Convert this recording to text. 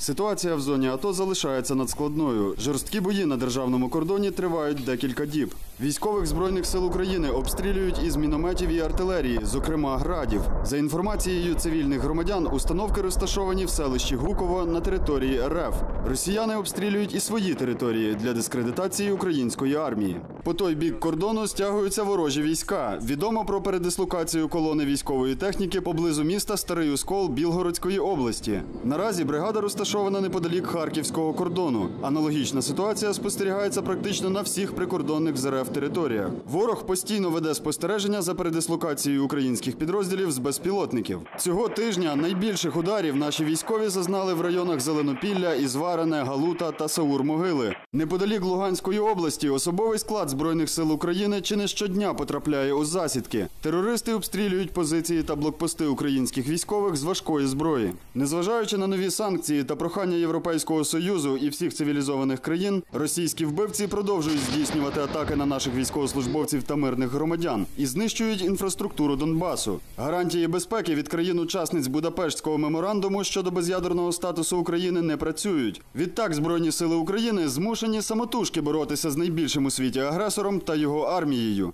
Ситуація в зоні АТО залишається надскладною. Жорсткі бої на державному кордоні тривають декілька діб. Військових збройних сил України обстрілюють із мінометів і артилерії, зокрема градів. За інформацією цивільних громадян, установки розташовані в селищі Гуково на території РФ. Росіяни обстрілюють і свої території для дискредитації української армії. По той бік кордону стягуються ворожі війська. Відомо про передислокацію колони військової техніки поблизу міста Старий Оскол Білгородської області. Наразі бригада розташована неподалік харківського кордону. Аналогічна ситуація спостерігається практично на всіх прикордонних з РФ територіях. Ворог постійно веде спостереження за передислокацією українських підрозділів з безпілотників. Цього тижня найбільших ударів наші військові зазнали в районах Зеленопілля, Ізварене, Галута та Саур-Могили. Неподалік Луганської області особовий склад збройних сил України чи не щодня потрапляє у засідки. Терористи обстрілюють позиції та блокпости українських військових з важкої зброї. Незважаючи на нові санкції та прохання Європейського союзу і всіх цивілізованих країн, російські вбивці продовжують здійснювати атаки на наших військовослужбовців та мирних громадян і знищують інфраструктуру Донбасу. Гарантії безпеки від країн-учасниць Будапештського меморандуму щодо без'ядерного статусу України не працюють. Відтак збройні сили України змушені самотужки боротися з найбільшим у світі агресором та його армією.